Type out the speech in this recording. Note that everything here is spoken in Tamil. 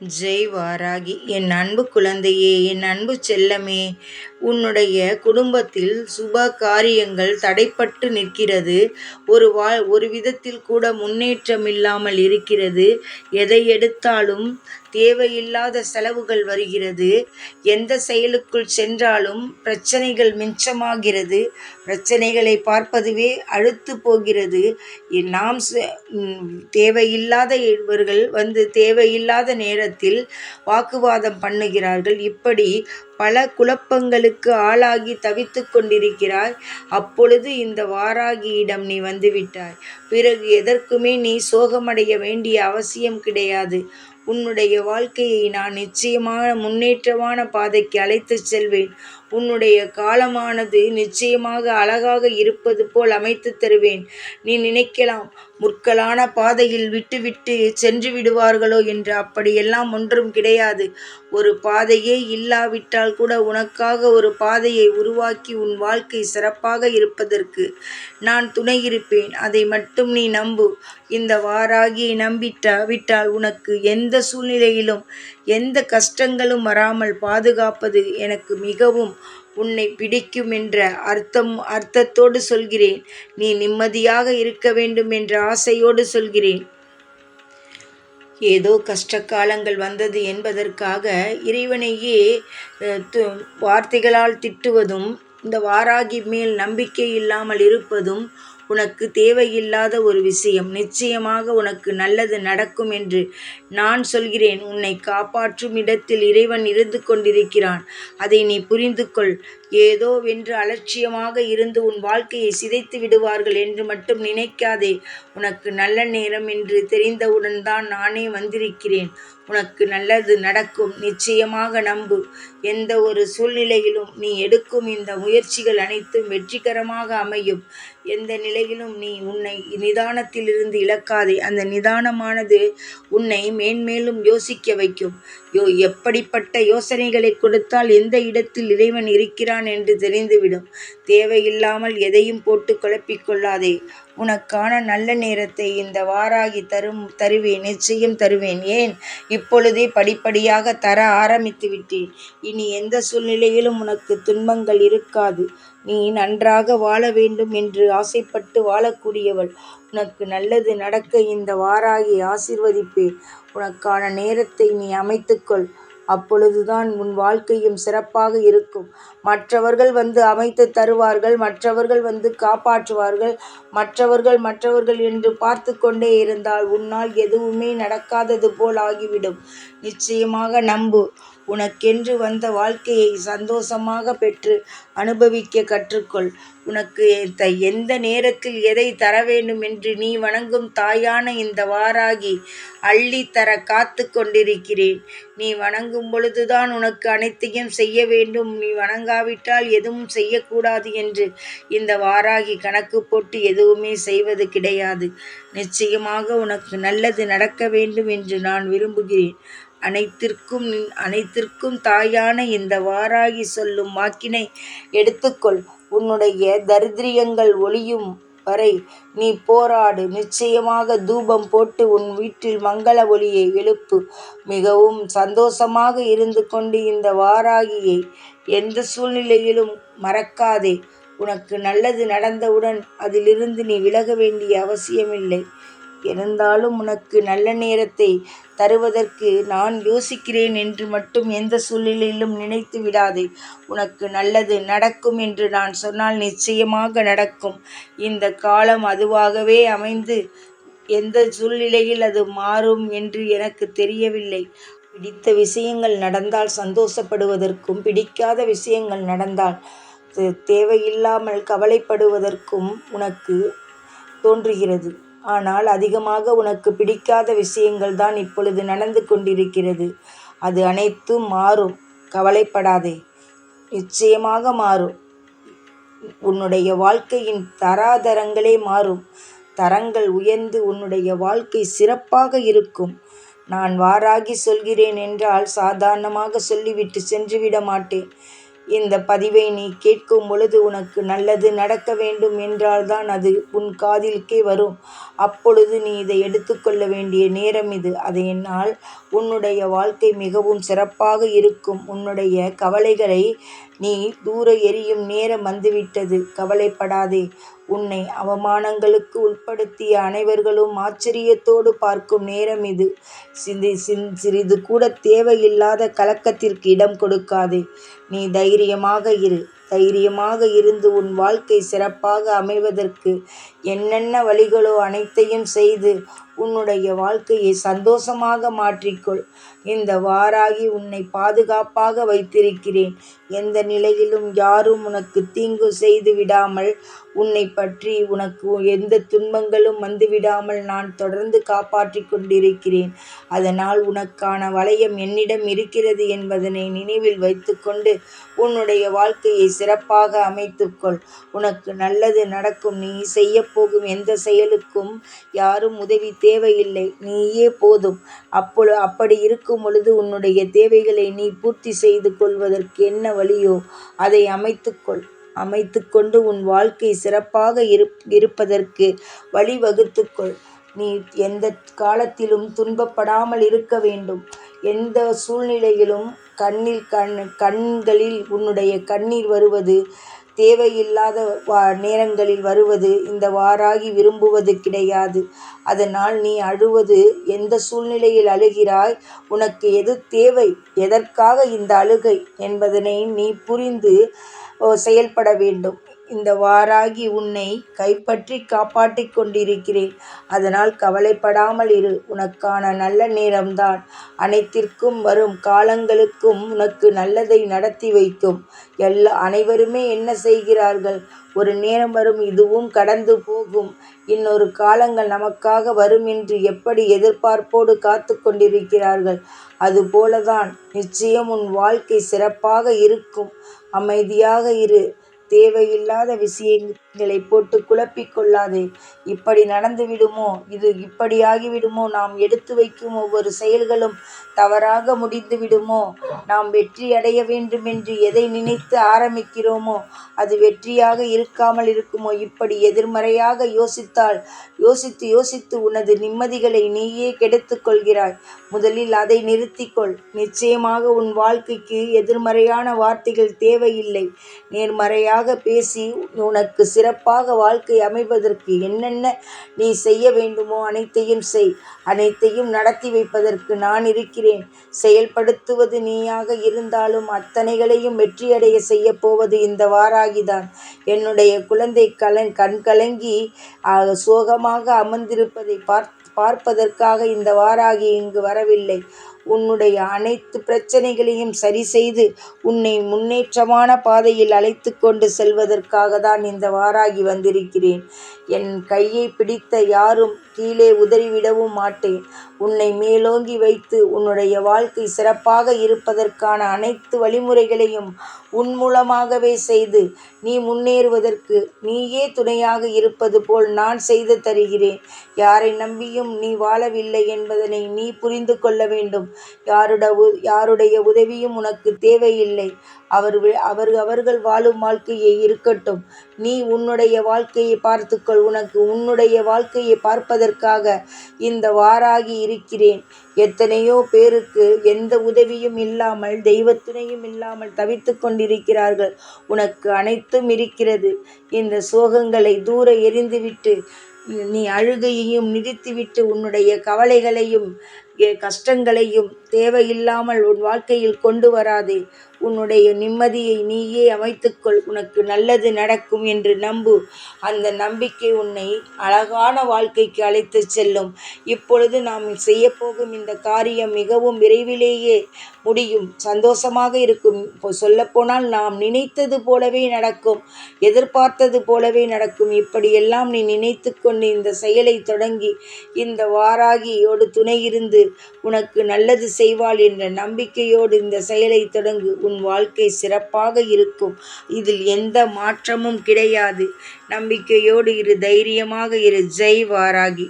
ஜெய் வாராகி என் அன்பு குழந்தையே என் அன்பு செல்லமே உன்னுடைய குடும்பத்தில் சுப காரியங்கள் தடைப்பட்டு நிற்கிறது. ஒரு வா ஒரு விதத்தில் கூட முன்னேற்றம் இல்லாமல் இருக்கிறது. எதை எடுத்தாலும் தேவையில்லாத செலவுகள் வருகிறது. எந்த செயலுக்குள் சென்றாலும் பிரச்சனைகள் மிச்சமாகிறது. பிரச்சனைகளை பார்ப்பதுவே அழுத்து போகிறது. நாம் தேவையில்லாத இவர்கள் வந்து தேவையில்லாத நேரத்தில் வாக்குவாதம் பண்ணுகிறார்கள். இப்படி பல குழப்பங்களுக்கு ஆளாகி தவித்து கொண்டிருக்கிறாய். அப்பொழுது இந்த வாராகியிடம் நீ வந்துவிட்டாய். பிறகு எதற்குமே நீ சோகமடைய வேண்டிய அவசியம் கிடையாது. உன்னுடைய வாழ்க்கையை நான் நிச்சயமான முன்னேற்றமான பாதைக்கு அழைத்துச் செல்வேன். உன்னுடைய காலமானது நிச்சயமாக அழகாக இருப்பது போல் அமைத்து தருவேன். நீ நினைக்கலாம் முற்களான பாதையில் விட்டுவிட்டு சென்று விடுவார்களோ என்று அப்படியெல்லாம் ஒன்றும் கிடையாது. ஒரு பாதையே இல்லாவிட்டால் கூட உனக்காக ஒரு பாதையை உருவாக்கி உன் வாழ்க்கை சிறப்பாக இருப்பதற்கு நான் துணை இருப்பேன். அதை மட்டும் நீ நம்பு. இந்த வாராகியை நம்பிட்டா விட்டால் உனக்கு எந்த சூழ்நிலையிலும் எந்த கஷ்டங்களும் வராமல் பாதுகாப்பது எனக்கு மிகவும் உன்னை பிடிக்கும் என்ற அர்த்தம் அர்த்தத்தோடு சொல்கிறேன். நீ நிம்மதியாக இருக்க வேண்டும் என்ற ஆசையோடு சொல்கிறேன். ஏதோ கஷ்ட காலங்கள் வந்தது என்பதற்காக இறைவனையே வார்த்தைகளால் திட்டுவதும் இந்த வாராகி மேல் நம்பிக்கை இல்லாமல் இருப்பதும் உனக்கு தேவையில்லாத ஒரு விஷயம் நிச்சயமாக உனக்கு நல்லது நடக்கும் என்று நான் சொல்கிறேன். உன்னை காப்பாற்றும் இடத்தில் இறைவன் இருந்து கொண்டிருக்கிறான். அதை நீ புரிந்து கொள் ஏதோ வென்று அலட்சியமாக இருந்து உன் வாழ்க்கையை சிதைத்து விடுவார்கள் என்று மட்டும் நினைக்காதே. உனக்கு நல்ல நேரம் என்று தெரிந்தவுடன் தான் நானே வந்திருக்கிறேன். உனக்கு நல்லது நடக்கும். நிச்சயமாக நம்பு. எந்த ஒரு சூழ்நிலையிலும் நீ எடுக்கும் இந்த முயற்சிகள் அனைத்தும் வெற்றிகரமாக அமையும். எந்த நிலையிலும் நீ உன்னை நிதானத்திலிருந்து இழக்காதே. அந்த நிதானமானது உன்னை மேன்மேலும் யோசிக்க வைக்கும். யோ எப்படிப்பட்ட யோசனைகளை கொடுத்தால் எந்த இடத்தில் இறைவன் இருக்கிறான் என்று தெரிந்துவிடும். தேவையில்லாமல் எதையும் போட்டு குழப்பிக் கொள்ளாதே. உனக்கான நல்ல நேரத்தை இந்த வாராகி தரும் தருவேன் நிச்சயம் தருவேன். ஏன்? இப்பொழுதே படிப்படியாக தர ஆரம்பித்து விட்டேன் இனி எந்த சூழ்நிலையிலும் உனக்கு துன்பங்கள் இருக்காது. நீ நன்றாக வாழ வேண்டும் என்று ஆசைப்பட்டு வாழக்கூடியவள். உனக்கு நல்லது நடக்க இந்த வாராகி ஆசிர்வதிப்பேன். உனக்கான நேரத்தை நீ அமைத்துக்கொள். அப்பொழுதுதான் உன் வாழ்க்கையும் சிறப்பாக இருக்கும். மற்றவர்கள் வந்து அமைத்து தருவார்கள் மற்றவர்கள் வந்து காப்பாற்றுவார்கள் மற்றவர்கள் மற்றவர்கள் என்று பார்த்து கொண்டே இருந்தால் உன்னால் எதுவுமே நடக்காதது போல் ஆகிவிடும். நிச்சயமாக நம்பு. உனக்கென்று வந்த வாழ்க்கையை சந்தோஷமாக பெற்று அனுபவிக்க கற்றுக்கொள். உனக்கு எந்த நேரத்தில் எதை தர வேண்டும் என்று நீ வணங்கும் தாயான இந்த வாராகி அள்ளி தர காத்து கொண்டிருக்கிறேன். நீ வணங்கும் பொழுதுதான் உனக்கு அனைத்தையும் செய்ய வேண்டும். நீ வணங்காவிட்டால் எதுவும் செய்யக்கூடாது என்று இந்த வாராகி கணக்கு போட்டு எதுவுமே செய்வது கிடையாது. நிச்சயமாக உனக்கு நல்லது நடக்க வேண்டும் என்று நான் விரும்புகிறேன். அனைத்திற்கும் அனைத்திற்கும் தாயான இந்த வாராகி சொல்லும் வாக்கினை எடுத்துக்கொள். உன்னுடைய தரித்திரியங்கள் ஒளியும் வரை நீ போராடு. நிச்சயமாக தூபம் போட்டு உன் வீட்டில் மங்கள ஒளியை எழுப்பு. மிகவும் சந்தோஷமாக இருந்து கொண்டு இந்த வாராகியை எந்த சூழ்நிலையிலும் மறக்காதே. உனக்கு நல்லது நடந்தவுடன் அதிலிருந்து நீ விலக வேண்டிய அவசியமில்லை. இருந்தாலும் உனக்கு நல்ல நேரத்தை தருவதற்கு நான் யோசிக்கிறேன் என்று மட்டும் எந்த சூழ்நிலையிலும் நினைத்து விடாதே. உனக்கு நல்லது நடக்கும் என்று நான் சொன்னால் நிச்சயமாக நடக்கும். இந்த காலம் அதுவாகவே அமைந்து எந்த சூழ்நிலையில் அது மாறும் என்று எனக்கு தெரியவில்லை. பிடித்த விஷயங்கள் நடந்தால் சந்தோஷப்படுவதற்கும் பிடிக்காத விஷயங்கள் நடந்தால் தேவையில்லாமல் கவலைப்படுவதற்கும் உனக்கு தோன்றுகிறது. ஆனால் அதிகமாக உனக்கு பிடிக்காத விஷயங்கள் தான் இப்பொழுது நடந்து கொண்டிருக்கிறது. அது அனைத்தும் மாறும். கவலைப்படாதே. நிச்சயமாக மாறும். உன்னுடைய வாழ்க்கையின் தராதரங்களே மாறும். தரங்கள் உயர்ந்து உன்னுடைய வாழ்க்கை சிறப்பாக இருக்கும். நான் வாராகி சொல்கிறேன் என்றால் சாதாரணமாக சொல்லிவிட்டு சென்றுவிட மாட்டேன் இந்த பதிவை நீ கேட்கும் பொழுது உனக்கு நல்லது நடக்க வேண்டும் என்றால்தான் அது உன் காதிலுக்கே வரும். அப்பொழுது நீ இதை எடுத்துக்கொள்ள வேண்டிய நேரம் இது. அதனால் உன்னுடைய வாழ்க்கை மிகவும் சிறப்பாக இருக்கும். உன்னுடைய கவலைகளை நீ தூர எரியும் நேரம் வந்துவிட்டது. கவலைப்படாதே. உன்னை அவமானங்களுக்கு உட்படுத்திய அனைவர்களும் ஆச்சரியத்தோடு பார்க்கும் நேரம் இது. சிந்தி சின் சிறிது கூட தேவையில்லாத கலக்கத்திற்கு இடம் கொடுக்காதே. நீ தைரியமாக இரு. தைரியமாக இருந்து உன் வாழ்க்கை சிறப்பாக அமைவதற்கு என்னென்ன வழிகளோ அனைத்தையும் செய்து உன்னுடைய வாழ்க்கையை சந்தோஷமாக மாற்றிக்கொள். இந்த வாராகி உன்னை பாதுகாப்பாக வைத்திருக்கிறேன். எந்த நிலையிலும் யாரும் உனக்கு தீங்கு செய்து விடாமல் உன்னை பற்றி உனக்கு எந்த துன்பங்களும் வந்துவிடாமல் நான் தொடர்ந்து காப்பாற்றி கொண்டிருக்கிறேன். அதனால் உனக்கான வளையம் என்னிடம் இருக்கிறது என்பதனை நினைவில் வைத்துக்கொண்டு உன்னுடைய வாழ்க்கையை சிறப்பாக அமைத்துக்கொள். உனக்கு நல்லது நடக்கும். நீ செய்யப்போகும் எந்த செயலுக்கும் யாரும் உதவி தேவையில்லை. நீயே போதும். அப்பொழு அப்படி இருக்கும் பொழுது உன்னுடைய தேவைகளை நீ பூர்த்தி செய்து கொள்வதற்கு என்ன வழியோ அதை அமைத்துக்கொள். அமைத்துக்கொண்டு உன் வாழ்க்கை சிறப்பாக இருப் இருப்பதற்கு வழிவகுத்துக்கொள். நீ எந்த காலத்திலும் துன்பப்படாமல் இருக்க வேண்டும். எந்த சூழ்நிலையிலும் கண்ணில் கண் கண்களில் உன்னுடைய கண்ணீர் வருவது தேவையில்லாத வா நேரங்களில் வருவது இந்த வாராகி விரும்புவது கிடையாது. அதனால் நீ அழுவது எந்த சூழ்நிலையில் அழுகிறாய் உனக்கு எது தேவை எதற்காக இந்த அழுகை என்பதனை நீ புரிந்து செயல்பட வேண்டும். இந்த வாராகி உன்னை கைப்பற்றி காப்பாற்றிக் கொண்டிருக்கிறேன். அதனால் கவலைப்படாமல் இரு. உனக்கான நல்ல நேரம்தான். அனைத்திற்கும் வரும் காலங்களுக்கும் உனக்கு நல்லதை நடத்தி வைக்கும் எல்லா அனைவருமே என்ன செய்கிறார்கள்? ஒரு நேரம் வரும் இதுவும் கடந்து போகும். இன்னொரு காலங்கள் நமக்காக வரும் என்று எப்படி எதிர்பார்ப்போடு காத்து கொண்டிருக்கிறார்கள்? அதுபோலதான் நிச்சயம் உன் வாழ்க்கை சிறப்பாக இருக்கும். அமைதியாக இரு. தேவையில்லாத விஷயங் இதை போட்டு குழப்பிக் கொள்ளாதே. இப்படி நடந்து விடுமோ? இது இப்படியாகி விடுமோ? நாம் எடுத்து வைக்கும் ஒவ்வொரு செயல்களும் தவறாக முடிந்து விடுமோ? நாம் வெற்றி அடைய வேண்டும் என்று எதை நினைத்து ஆரம்பிக்கிறோமோ அது வெற்றியாக இருக்காமல் இருக்குமோ? இப்படி எதிர்மறையாக யோசித்தால் யோசித்து யோசித்து உனது நிம்மதிகளை நீயே கெடுத்து கொள்கிறாய். முதலில் அதை நிறுத்திக்கொள் நிச்சயமாக உன் வாழ்க்கைக்கு எதிர்மறையான வார்த்தைகள் தேவையில்லை. நேர்மறையாக பேசி உனக்கு சிறப்பாக வாழ்க்கை அமைவதற்கு என்னென்ன நீ செய்ய வேண்டுமோ அனைத்தையும் செய். அனைத்தையும் நடத்தி வைப்பதற்கு நான் இருக்கிறேன். செயல்படுத்துவது நீயாக இருந்தாலும் அத்தனைகளையும் வெற்றியடைய செய்யப் போவது இந்த வாராகிதான். என்னுடைய குழந்தை கலன் கண் கலங்கி சோகமாக அமர்ந்திருப்பதை பார்த்து பார்ப்பதற்காக இந்த வாராகி இங்கு வரவில்லை. உன்னுடைய அனைத்து பிரச்சனைகளையும் சரி செய்து உன்னை முன்னேற்றமான பாதையில் அழைத்து கொண்டு செல்வதற்காக தான் இந்த வாராகி வந்திருக்கிறேன். என் கையை பிடித்த யாரும் கீழே உதறிவிடவும் மாட்டேன். உன்னை மேலோங்கி வைத்து உன்னுடைய வாழ்க்கை சிறப்பாக இருப்பதற்கான அனைத்து வழிமுறைகளையும் உன் மூலமாகவே செய்து நீ முன்னேறுவதற்கு நீயே துணையாக இருப்பது போல் நான் செய்து தருகிறேன். யாரை நம்பியும் நீ வாழவில்லை என்பதனை நீ புரிந்து கொள்ள வேண்டும். யாருட யாருடைய உதவியும் உனக்கு தேவையில்லை. அவர் அவர் அவர்கள் வாழும் வாழ்க்கையை இருக்கட்டும். நீ உன்னுடைய வாழ்க்கையை பார்த்துக்கொள். உனக்கு உன்னுடைய வாழ்க்கையை பார்ப்பதற்காக இந்த வாராகி இருக்கிறேன். எத்தனையோ பேருக்கு எந்த உதவியும் இல்லாமல் தெய்வத்துணையும் இல்லாமல் தவித்து கொண்டிருக்கிறார்கள். உனக்கு அனைத்தும் இருக்கிறது. இந்த சோகங்களை தூர எறிந்துவிட்டு நீ அழுகையையும் நிறுத்திவிட்டு உன்னுடைய கவலைகளையும் கஷ்டங்களையும் தேவையில்லாமல் உன் வாழ்க்கையில் கொண்டு வராதே. உன்னுடைய நிம்மதியை நீயே அமைத்துக்கொள். உனக்கு நல்லது நடக்கும் என்று நம்பு. அந்த நம்பிக்கை உன்னை அழகான வாழ்க்கைக்கு அழைத்து செல்லும். இப்பொழுது நாம் செய்யப்போகும் இந்த காரியம் மிகவும் விரைவிலேயே முடியும். சந்தோஷமாக இருக்கும். இப்போ சொல்லப்போனால் நாம் நினைத்தது போலவே நடக்கும். எதிர்பார்த்தது போலவே நடக்கும். இப்படியெல்லாம் நீ நினைத்து கொண்டு இந்த செயலை தொடங்கி இந்த வாராகியோடு துணை இருந்து உனக்கு நல்லது செய்வாள் என்ற நம்பிக்கையோடு இந்த செயலை தொடங்கு. உன் வாழ்க்கை சிறப்பாக இருக்கும். இதில் எந்த மாற்றமும் கிடையாது. நம்பிக்கையோடு இரு தைரியமாக இரு. ஜெய் வாராகி.